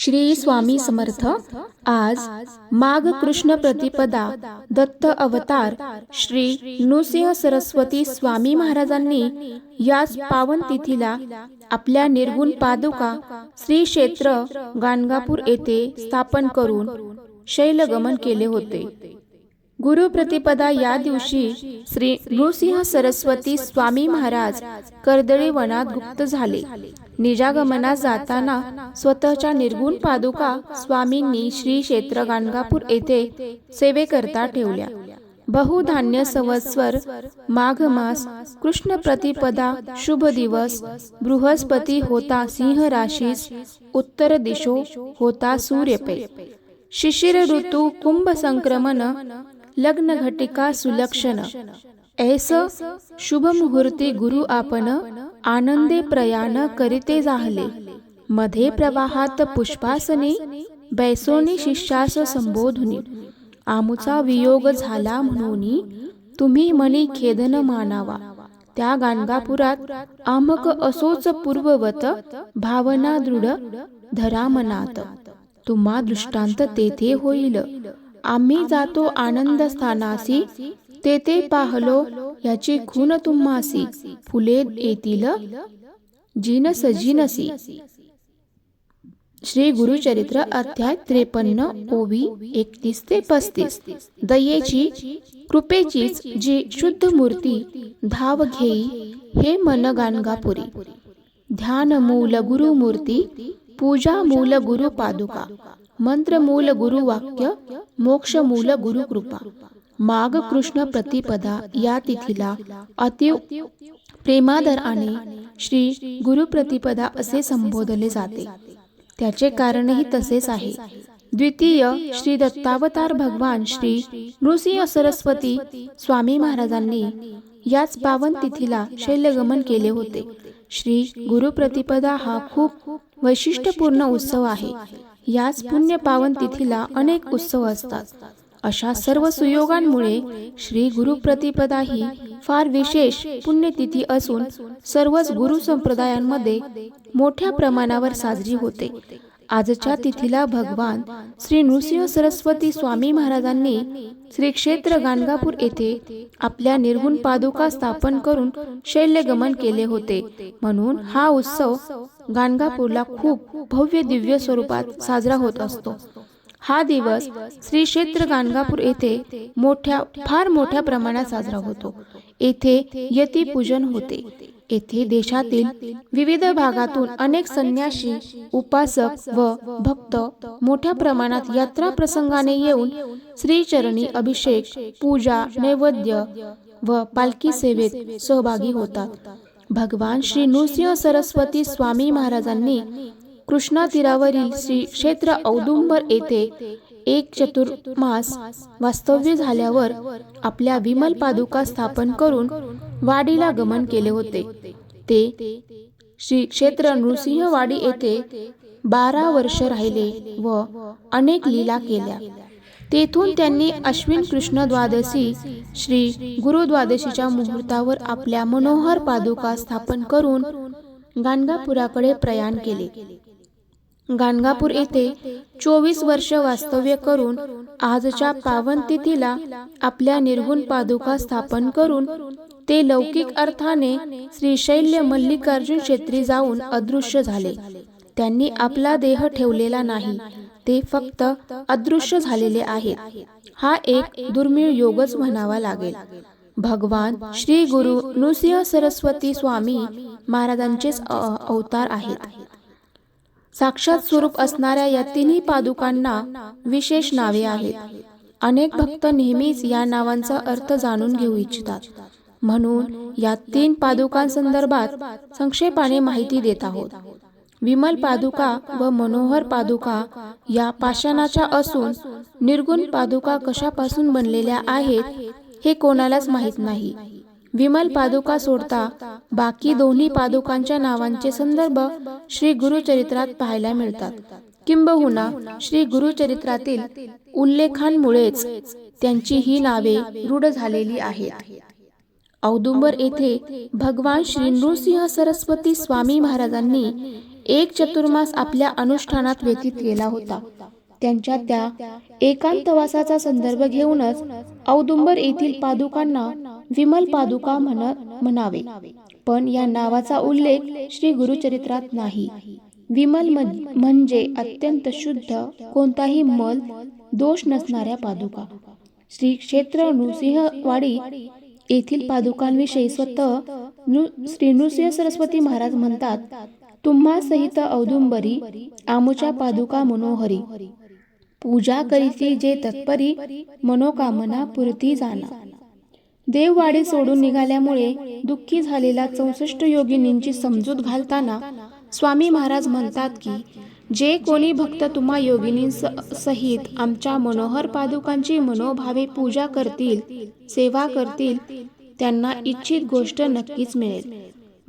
श्री स्वामी समर्थ आज माघ कृष्ण प्रतिपदा दत्त अवतार श्री नृसिंह सरस्वती स्वामी महाराजांनी याच पावन तिथीला आपल्या निर्गुण पादुका श्री क्षेत्र गाणगापूर येथे स्थापन करून शैलगमन केले होते. गुरुप्रतिपदा या दिवशी श्री नृसिंह सरस्वती स्वामी महाराज कर्दळी वनात गुप्त झाले. निजागमनात जाताना स्वतःच्या निर्गुण पादुका स्वामींनी श्री क्षेत्र गाणगापूर येथे सेवेकरता ठेवल्या. बहुधान्य संवत्सर माघ मास कृष्ण प्रतिपदा शुभ दिवस बृहस्पती होता सिंह राशीस उत्तर दिशो होता सूर्यपे. शिशिर ऋतू कुंभ संक्रमण लग्न घटिका सुलक्षण. ऐस शुभ मुहूर्ती गुरु आपण आनंदे प्रयाण करीते जाहले. मध्ये प्रवाहात पुष्पासने बैसोनी शिष्यास संबोधुनी. आमुचा वियोग झाला म्हणून तुम्ही मनी खेदन मानावा. त्या गाणगापुरात आमक असोच पूर्ववत भावना दृढ धरा मनात तुम्हा दृष्टांत तेथे होईल. आम्ही जातो आनंद स्थानासी तेथे पाहलो याची खून तुम्हासी फुले येतील जीन सजीनसी श्री गुरुचरित्र अध्याय त्रेपन्न ओवी एकतीस ते पस्तीस. दयेची कृपेचीच जी शुद्ध मूर्ती धाव घेई हे मन गाणगापुरी. ध्यान मूल गुरु मूर्ती पूजा मूल गुरु पादुका. मंत्र मूल गुरु वाक्य मोक्ष मूल गुरु कृपा. माघ कृष्ण प्रतिपदा या तिथीला अति आणि श्री गुरुप्रतिपदा असे संबोधले जाते. त्याचे कारणही तसेच आहे. द्वितीय श्री दत्तावतार भगवान श्री नृसिंह सरस्वती स्वामी महाराजांनी याच पावन तिथीला शैल्यगमन केले होते. श्री गुरुप्रतिपदा हा खूप वैशिष्ट्यपूर्ण उत्सव आहे. याच पुण्य पावन तिथीला अनेक उत्सव असतात. अशा सर्व सुयोगांमुळे श्री गुरुप्रतिपदा ही फार विशेष पुण्यतिथी असून सर्वच गुरु संप्रदायांमध्ये मोठ्या प्रमाणावर साजरी होते. आजच्या तिथीला भगवान श्री नृसिंह सरस्वती स्वामी महाराजांनी श्री क्षेत्र गाणगापूर येथे आपल्या निर्गुण पादुका स्थापन करून शैल्यगमन केले होते. म्हणून हा उत्सव गाणगापूरला खूप भव्य दिव्य स्वरूपात साजरा होत असतो. हा दिवस श्री क्षेत्र गाणगापूर येथे मोठ्या फार मोठ्या प्रमाणात साजरा होतो. येथे यती पूजन होते. येथे देशातील विविध भागातून अनेक संन्यासी उपासक व भक्त मोठ्या प्रमाणात यात्रा प्रसंगाने येऊन श्रीचरणी अभिषेक पूजा नैवेद्य व पालखी सेवेत सहभागी होतात. भगवान श्री नृसिंह सरस्वती स्वामी महाराजांनी कृष्णा तीरावरील श्री क्षेत्र औदुंबर येथे एक चतुर्मास वास्तव्य झाल्यावर आपल्या विमल पादुका स्थापन करून वाडीला गमन केले होते. ते श्री क्षेत्र नृसिंहवाडी येथे बारा वर्ष राहिले व अनेक लीला केल्या. तेथून त्यांनी अश्विन कृष्ण द्वादशी श्री गुरु द्वादशीच्या मुहूर्तावर आपल्या मनोहर पादुका स्थापन करून गाणगापुराकडे प्रयाण केले. गाणगापूर येथे चोवीस वर्ष वास्तव्य करून आजच्या पावन तिथीला आपल्या निर्गुण पादुका स्थापन करून ते लौकिक अर्थाने श्रीशैल्य मल्लिकार्जुन क्षेत्री जाऊन अदृश्य झाले. त्यांनी आपला देह ठेवलेला नाही ते फक्त अदृश्य झालेले आहेत. हा एक दुर्मिळ योगच म्हणावा लागेल. भगवान श्री गुरु नृसिंह सरस्वती स्वामी महाराजांचेच अवतार आहेत. साक्षात स्वरूप असणाऱ्या या तिन्ही पादुकांना विशेष नावे आहेत. अनेक भक्त नेहमीच या नावांचा अर्थ जाणून घेऊ इच्छितात. म्हणून या तीन पादुकांसंदर्भात संक्षेपाने माहिती देत आहोत. विमल पादुका व मनोहर पादुका या पाषाणाच्या असून निर्गुण पादुका कशापासून बनलेल्या आहेत हे कोणालाच माहीत नाही. विमल पादुका सोडता बाकी दोन्ही पादुकांच्या नावांचे संदर्भ श्री गुरुचरित्रात पाहायला मिळतात. किंबहुना श्री गुरुचरित्रातील उल्लेखांमुळेच त्यांची ही नावे रूढ झालेली आहेत. औदुंबर येथे भगवान श्री नृसिंह सरस्वती स्वामी महाराजांनी एक चतुर्मास आपल्या अनुष्ठानात व्यतीत केला होता. त्यांच्या त्या एकांतवासाचा संदर्भ घेऊनच औदुंबर येथील पादुकांना विमल पादुका म्हण म्हणावे. पण या नावाचा उल्लेख श्री गुरुचरित्रात नाही. विमल म्हणजे अत्यंत शुद्ध कोणताही मल दोष नसणाऱ्या पादुका. श्री क्षेत्र नृसिंहवाडी येथील पादुकांविषयी स्वतः नृ श्री नृसिंह सरस्वती महाराज म्हणतात तुम्हा सहित औदुंबरी आमुच्या पादुका मनोहरी. पूजा करीती जे तत्परी मनोकामना पुरती जाणा देववाडी सोडून निघाल्यामुळे दुःखी झालेल्या चौसष्ट योगिनींची समजूत घालताना स्वामी महाराज म्हणतात की जे कोणी भक्त तुम्हा योगिनी सहित आमच्या मनोहर पादुकांची मनोभावे पूजा करतील सेवा करतील त्यांना इच्छित गोष्ट नक्कीच मिळेल.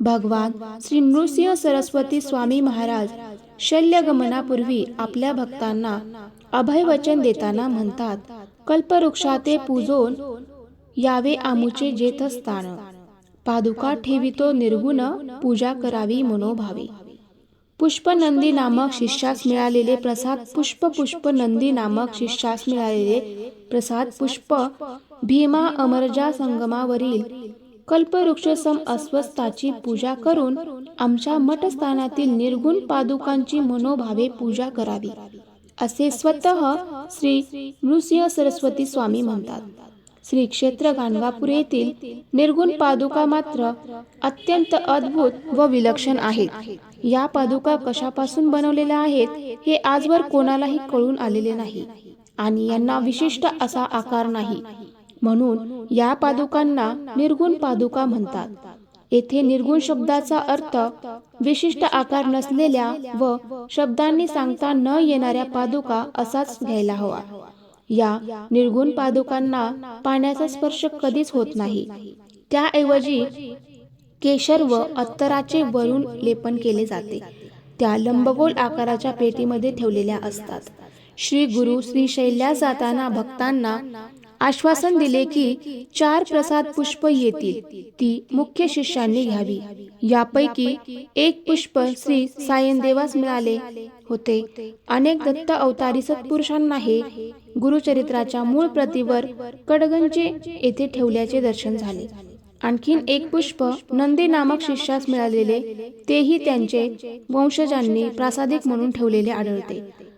भगवान श्री नृसिंह सरस्वती स्वामी महाराज शल्यगमनापूर्वी आपल्या भक्तांना अभय वचन देताना म्हणतात कल्पवृक्षाते पूजोन यावे आमुचे जेथस्थान पादुका ठेवितो निर्गुण पूजा करावी मनोभावे. पुष्पनंदी नामक शिष्यास मिळालेले प्रसाद पुष्प पुष्प नंदी नामक शिष्यास मिळालेले प्रसाद पुष्प भीमा अमरजा संगमावरील कल्पवृक्ष सम अस्वस्थाची पूजा करून आमच्या मठस्थानातील निर्गुण पादुकांची मनोभावे पूजा करावी असे स्वतः श्री नृसिंह सरस्वती स्वामी म्हणतात. श्री क्षेत्र गाणगापूर येथील निर्गुण पादुका मात्र अत्यंत अद्भुत व विलक्षण आहेत. या पादुका कशापासून बनवलेल्या आहेत हे आजवर कोणालाही कळून आलेले नाही आणि यांना विशिष्ट असा आकार नाही. म्हणून या पादुकांना निर्गुण पादुका म्हणतात. येथे निर्गुण शब्दाचा अर्थ विशिष्ट आकार नसलेल्या व शब्दांनी सांगता न येणाऱ्या पादुका असाच घ्यायला हवा. या निर्गुण पादुकांना पाण्याचा स्पर्श कधीच होत नाही. त्याऐवजी केशर व अत्तराचे वरून लेपन केले जाते. त्या लंबगोल आकाराच्या पेटीमध्ये ठेवलेल्या असतात. श्री गुरु श्री शैल्या जाताना भक्तांना आश्वासन दिले की चार प्रसाद पुष्प येतील. ती मुख्य शिष्यांनी घ्यावी. यापैकी एक पुष्प श्री सायनदेवास मिळाले होते. अनेक दत्त अवतारी सत्पुरुषांना हे गुरुचरित्राच्या मूळ प्रतीवर कडगंचे येथे ठेवल्याचे दर्शन झाले. आणखीन एक पुष्प नंदी नामक शिष्यास मिळालेले. तेही त्यांचे वंशजांनी प्रासादिक म्हणून ठेवलेले आढळते.